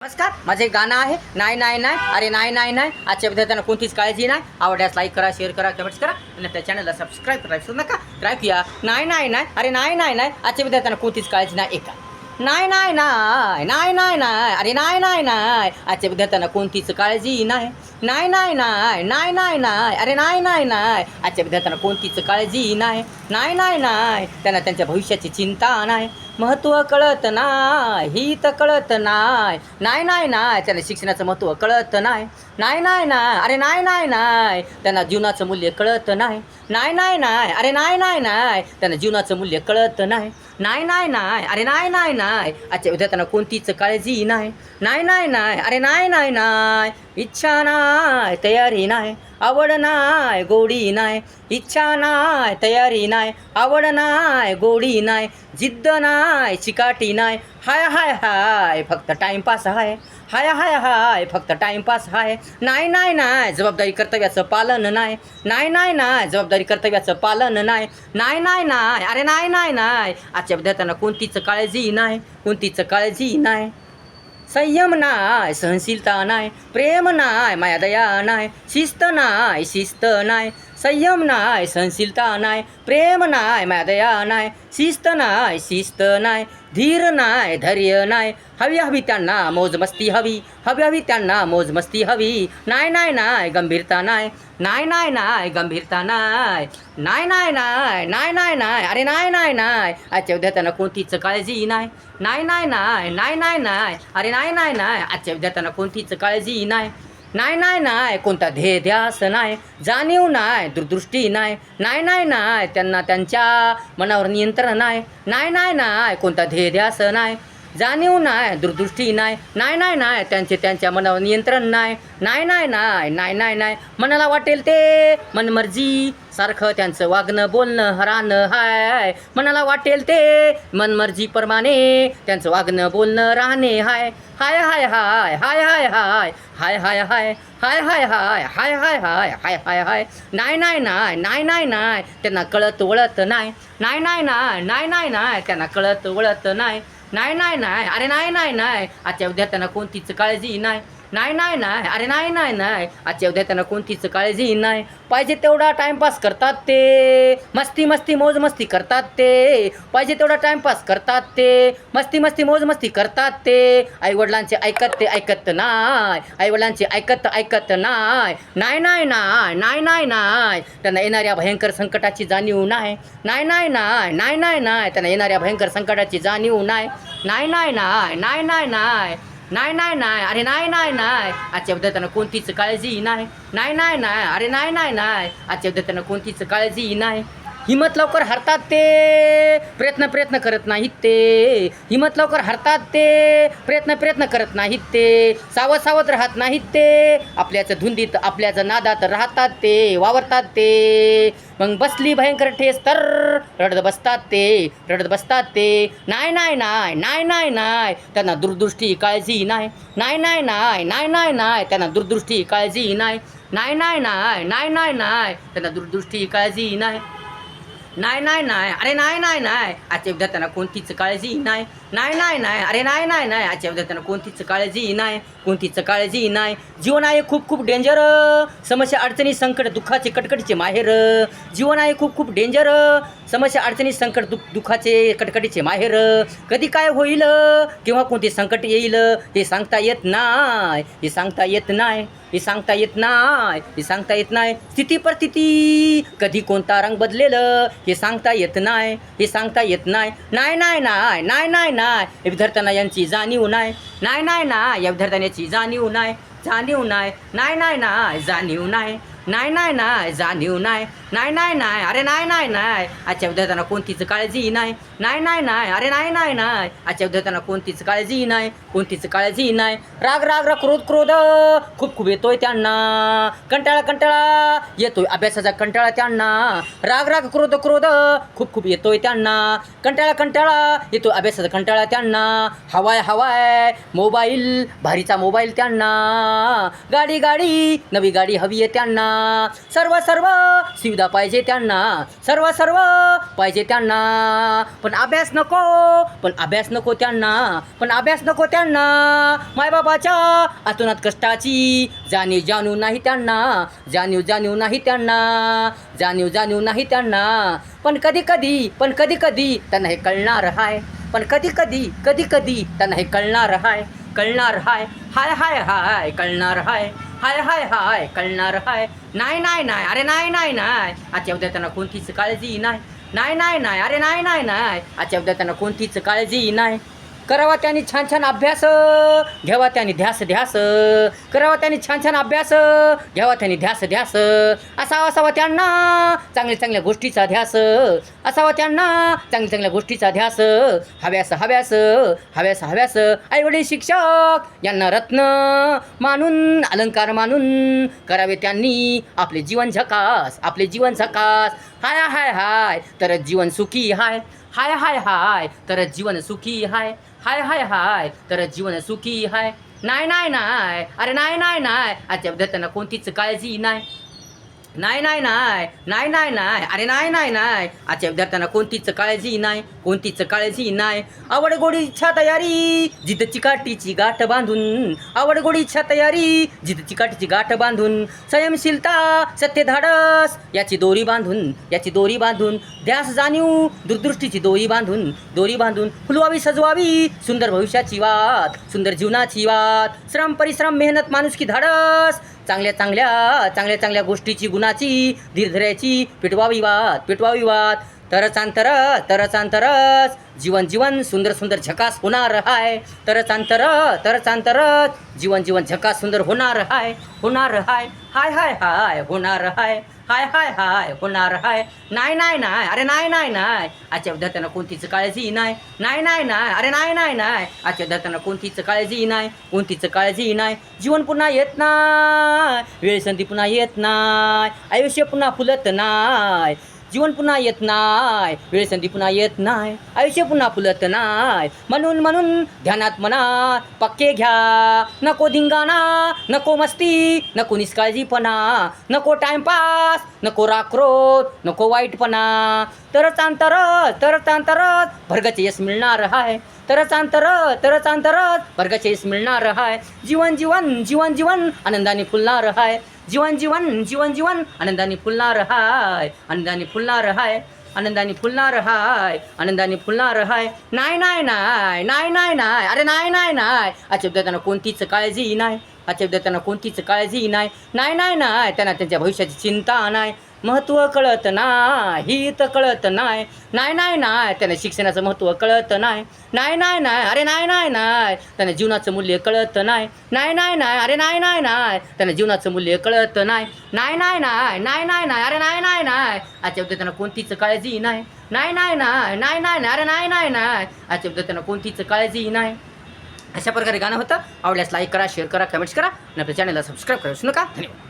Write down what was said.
नमस्कार माझे एक गाणं आहे नाही नाही नाही अरे नाही नाही नाही आजच्या विद्यार्थ्यांना कोणतीच काळजी नाही. आवडल्यास लाईक करा शेअर करा कमेंट्स करा आणि त्या चॅनलला सबस्क्राईब करायचं नका. ट्राय किया नाही नाही नाही अरे नाही नाही नाही आजच्या विद्यार्थ्यांना कोणतीच काळजी नाही. एका नाही नाही नाही नाही नाही नाही अरे नाही नाही नाही आजच्या विद्यार्थ्यांना कोणतीच काळजी नाही नाही नाही नाही नाही नाही नाही अरे नाही नाही नाही आजच्या विद्यार्थ्यांना कोणतीच काळजी नाही नाही नाही नाही त्यांना त्यांच्या भविष्याची चिंता नाही महत्त्व कळत नाही हित कळत नाही नाही नाही नाही त्यांना शिक्षणाचं महत्त्व कळत नाही नाही नाही नाही अरे नाही नाही नाही त्यांना जीवनाचं मूल्य कळत नाही नाही नाही नाही अरे नाही नाही नाही त्यांना जीवनाचं मूल्य कळत नाही नाही नाही नाही. अरे नाही नाही नाही. अच्छा उद्या त्यांना कोणतीच काळजी नाही. नाही नाही नाही. अरे नाही नाही नाही. इच्छा नाही तयारी नाही. आवड नाही गोडी नाही इच्छा नाही तयारी नाही आवड नाही गोडी नाही जिद्द नाही चिकाटी नाही हाय हाय हाय फक्त टाइमपास हाय हाय हाय हाय फक्त टाइमपास हाय. नाही नाही नाही जबाबदारी कर्तव्याचं पालन नाही नाही नाही नाही जबाबदारी कर्तव्याचं पालन नाही नाही नाही नाही अरे नाही नाही नाही आजच्या विद्यार्थ्यांना कोणतीच काळजी नाही कोणतीच काळजी नाही संयम नाय सहनशीलता नाय प्रेम नाय माया दया नाय शिस्त नाय शिस्त नाय संयम नाय सहनशीलता नाय प्रेम नाय मायादया नाय शिस्त नाय शिस्त नाय धीर नाय धैर्य नाय हवी हवी त्यांना मौजमस्ती हवी हवी हवी त्यांना मौजमस्ती हवी नाय नाय नाय गंभीरता नाय नाय नाय नाय गंभीरता नाय नाय नाय नाय नाय नाय नाय अरे नाय नाय नाय आजच्या विद्यार्थ्यांना कोणतीच काळजी नाही नाय नाय नाय नाय नाय नाय अरे नाय नाय नाय आजच्या विद्यार्थ्यांना कोणतीच काळजी नाही नाही नाही नाही कोणता ध्येय ध्यास नाही जाणीव नाही दुर्दृष्टी नाही नाही नाही नाही त्यांना त्यांच्या मनावर नियंत्रण नाही नाही नाही नाही कोणता ध्येय ध्यास नाही जाणीव नाही दुर्दृष्टी नाही नाही नाही नाही त्यांचे त्यांच्या मनावर नियंत्रण नाही नाही नाही नाही नाही नाही नाही मनाला वाटेल ते मनमर्जी सारखं त्यांचं वागणं बोलणं राहणं हाय मनाला वाटेल ते मनमर्जीप्रमाणे त्यांचं वागणं बोलणं राहणे हाय. हाय हाय हाय. हाय हाय हाय. हाय हाय हाय. हाय हाय हाय. हाय हाय हाय. हाय हाय हाय. नाही नाही नाही नाही नाही नाही त्यांना कळत वळत नाही. नाही नाही नाही नाही नाही नाही त्यांना कळत वळत नाही. नाही नाही नाही अरे नाही नाही नाही आजच्या विद्यार्थ्यांना कोणतीच काळजी नाही. नाही नाही नाही अरे नाही नाही नाही आजच्या त्यांना कोणतीच काळजी नाही पाहिजे तेवढा टाइमपास करतात ते मस्ती मस्ती मोज मस्ती करतात ते पाहिजे तेवढा टाईमपास करतात ते मस्ती मस्ती मोज मस्ती करतात ते आईवडिलांचे ऐकत ते ऐकत नाही आईवडिलांचे ऐकत ऐकत नाही नाही नाही नाही नाही नाही नाही त्यांना येणाऱ्या भयंकर संकटाची जाणीव नाही नाही नाही नाही नाही नाही नाही त्यांना येणाऱ्या भयंकर संकटाची जाणीव नाही नाही नाही नाही नाही नाही नाही नाही नाही नाही अरे नाही नाही नाही आजच्या विद्यार्थ्यांना कोणतीच काळजी नाही नाही नाही नाही अरे नाही नाही नाही आजच्या विद्यार्थ्यांना कोणतीच काळजी नाही हिमत लवकर हरतात ते प्रयत्न प्रयत्न करत नाहीत ते हिमत लवकर हरतात ते प्रयत्न प्रयत्न करत नाहीत ते सावध सावध राहत नाहीत ते आपल्याच धुंदीत आपल्याच नादात राहतात ते वावरतात ते मग बसली भयंकर ठेस तर रडत बसतात ते रडत बसतात ते नाही नाही नाही नाही नाही नाही त्यांना दूरदृष्टी काळजी नाही नाही नाही नाही नाही नाही नाही त्यांना दूरदृष्टी काळजी नाही नाही नाही नाही नाही नाही नाही त्यांना दूरदृष्टी काळजी नाही नाही नाही नाही. अरे नाही नाही नाही. आजच्या विद्यार्थ्यांना कोणतीच काळजी नाही. नाही नाही नाही. अरे नाही नाही नाही. आजच्या विद्यार्थ्यांना कोणतीच काळजी नाही. कोणतीच काळजी नाही. जीवन आहे खूप खूप डेंजर. समस्या अडचणी संकट दुःखाचे कटकटीचे माहेर. जीवन आहे खूप खूप डेंजर. समस्या अडचणी संकट दुःख दुःखाचे कटकटीचे माहेर. कधी काय होईल? किंवा कोणते संकट येईल? हे सांगता येत नाही. हे सांगता येत नाही. हे सांगता येत नाही हे सांगता येत नाही स्थिती परिस्थिती कधी कोणता रंग बदलेलं हे सांगता येत नाही हे सांगता येत नाही नाही नाही नाही नाही नाही नाही या विद्यार्थ्यांना यांची जाणीव नाही नाही नाही नाही या विद्यार्थ्यांची जाणीव नाही जाणीव नाही नाही नाही नाही जाणीव नाही नाही नाही नाही जाणीव नाही नाही नाही नाही. अरे नाही नाही नाही. आजच्या विद्यार्थ्यांना कोणतीच काळजी नाही. नाही नाही नाही. अरे नाही नाही नाही. आजच्या विद्यार्थ्यांना कोणतीच काळजी नाही. कोणतीच काळजी नाही. राग राग राग क्रोध क्रोध. खूप खूप येतोय त्यांना. कंटाळा कंटाळा. येतोय अभ्यासाचा कंटाळा त्यांना. राग राग क्रोध क्रोध. खूप खूप येतोय त्यांना. कंटाळा कंटाळा. येतोय अभ्यासाचा कंटाळा त्यांना. हवाय हवाय. मोबाईल. भारीचा मोबाईल त्यांना. गाडी गाडी. नवी गाडी हवी आहे त्यांना. सर्व सर्व. सुविधा सुविधा पाहिजे त्यांना. सर्व सर्व पाहिजे त्यांना. पण अभ्यास नको. पण अभ्यास नको त्यांना. पण अभ्यास नको त्यांना. मायबाबाच्या अतुनात कष्टाची जाणीव जाणीव नाही त्यांना. जाणीव जाणीव नाही त्यांना. जाणीव जाणीव नाही त्यांना. पण कधी कधी पण कधी कधी त्यांना हे कळणार हाय. पण कधी कधी कधी कधी त्यांना हे कळणार हाय. कळणार हाय हाय हाय हाय कळणार हाय. हाय हाय हाय कळणार हाय. नाही नाही नाही अरे नाही नाही नाही. आजच्या उद्या त्यांना कोणतीच काळजी नाही. नाही नाही नाही अरे नाही नाही नाही. आजच्या उद्या त्यांना कोणतीच काळजी नाही. करावा त्यांनी छान छान अभ्यास घ्यावा त्यांनी ध्यास ध्यास. करावा त्यांनी छान छान अभ्यास घ्यावा त्यांनी ध्यास ध्यास. असावा असावा त्यांना चांगल्या चांगल्या गोष्टीचा ध्यास. असावा त्यांना चांगल्या चांगल्या गोष्टीचा ध्यास. हव्यास हव्यास हव्यास हव्यास. आईवडील शिक्षक यांना रत्न मानून अलंकार मानून करावे त्यांनी आपले जीवन झकास आपले जीवन झकास. हाय हाय हाय. तर जीवन सुखी हाय. हाय हाय हाय तर जीवन सुखी हाय हाय हाय हाय तर जीवन सुखी हाय नाही नाही नाही अरे नाही नाही नाही आजच्या विद्यार्थ्यांना कोणतीच काळजी नाही नाही नाही नाही नाही नाही नाही अरे नाही नाही नाही आजच्या विद्यार्थ्यांना कोणतीच काळजी नाही कोणतीच काळजी नाही आवड गोडी इच्छा तयारी जिथं चिकाटीची गाठ बांधून. आवड गोडी इच्छा तयारी जिथं चिकाटीची गाठ बांधून. संयमशीलता सत्य धाडस याची दोरी बांधून याची दोरी बांधून. ध्यास जाणीव दूरदृष्टीची दोरी बांधून. दोरी बांधून फुलवावी सजवावी सुंदर भविष्याची वाद सुंदर जीवनाची वाद श्रम परिश्रम मेहनत माणुसकी धाडस. चांगल्या चांगल्या चांगल्या चांगल्या गोष्टीची गुणाची धीरधऱ्याची पेटवावी वाद पेटवावी वाद तरच अंतर तरच अंतरच जीवन जीवन सुंदर सुंदर झकास होणार हाय. तरच अंतर तरच अंतरच जीवन जीवन झकास सुंदर होणार हाय होणार हाय. हाय हाय हाय होणार हाय. हाय हाय हाय होणार हाय. नाही नाही नाही. अरे नाही नाही नाही. आजच्या विद्यार्थ्यांना कोणतीच काळजी नाही. नाही नाही नाही. अरे नाही नाही नाही. आजच्या विद्यार्थ्यांना कोणतीच काळजी नाही. कोणतीच काळजी नाही. जीवन पुन्हा येत नाही. वेळ संधी पुन्हा येत नाही. आयुष्य पुन्हा फुलत नाही. जीवन पुन्हा येत नाही वेळ संधी पुन्हा येत नाही आयुष्य पुन्हा फुलत नाही. म्हणून म्हणून ध्यानात म्हणा पक्के घ्या. नको धिंगाणा नको मस्ती नको निष्काळजीपणा नको टाइमपास नको राक्रोध नको वाईटपणा. तरच अंतरच तरच अंतरच भरगचे यश मिळणार हाय. तरच अंतर तरच अंतरच भरगचे यश मिळणार हाय. जीवन जीवन जीवन जीवन आनंदाने फुलणार हाय. जीवन जीवन जीवन जीवन आनंदाने फुलणार हाय आनंदाने फुलणार हाय आनंदाने फुलणार हाय आनंदाने फुलणार हाय. नाही नाही नाही नाही नाही नाही अरे नाही नाही नाही आजच्या त्यांना कोणतीच काळजी नाही आजच्या त्यांना कोणतीच काळजी नाही. नाही नाही नाही त्यांना त्यांच्या भविष्याची चिंता नाही. महत्त्व कळत नाही हित कळत नाही नाही नाही नाही त्याने शिक्षणाचं महत्त्व कळत नाही नाही नाही नाही अरे नाही नाही नाही त्याने जीवनाचं मूल्य कळत नाही नाही नाही नाही अरे नाही नाही नाही त्याने जीवनाचं मूल्य कळत नाही नाही नाही नाही नाही नाही नाही अरे नाही नाही नाही आजच्या त्यांना कोणतीच काळजी नाही नाही नाही नाही नाही नाही नाही अरे नाही नाही नाही आजच्या विद्यार्थ्यांना कोणतीच काळजी नाही अशा प्रकारे गाणं होतं आवडल्यास लाईक करा शेअर करा कमेंट्स करा आणि आपल्या चॅनलला सबस्क्राईब करा विसरू नका धन्यवाद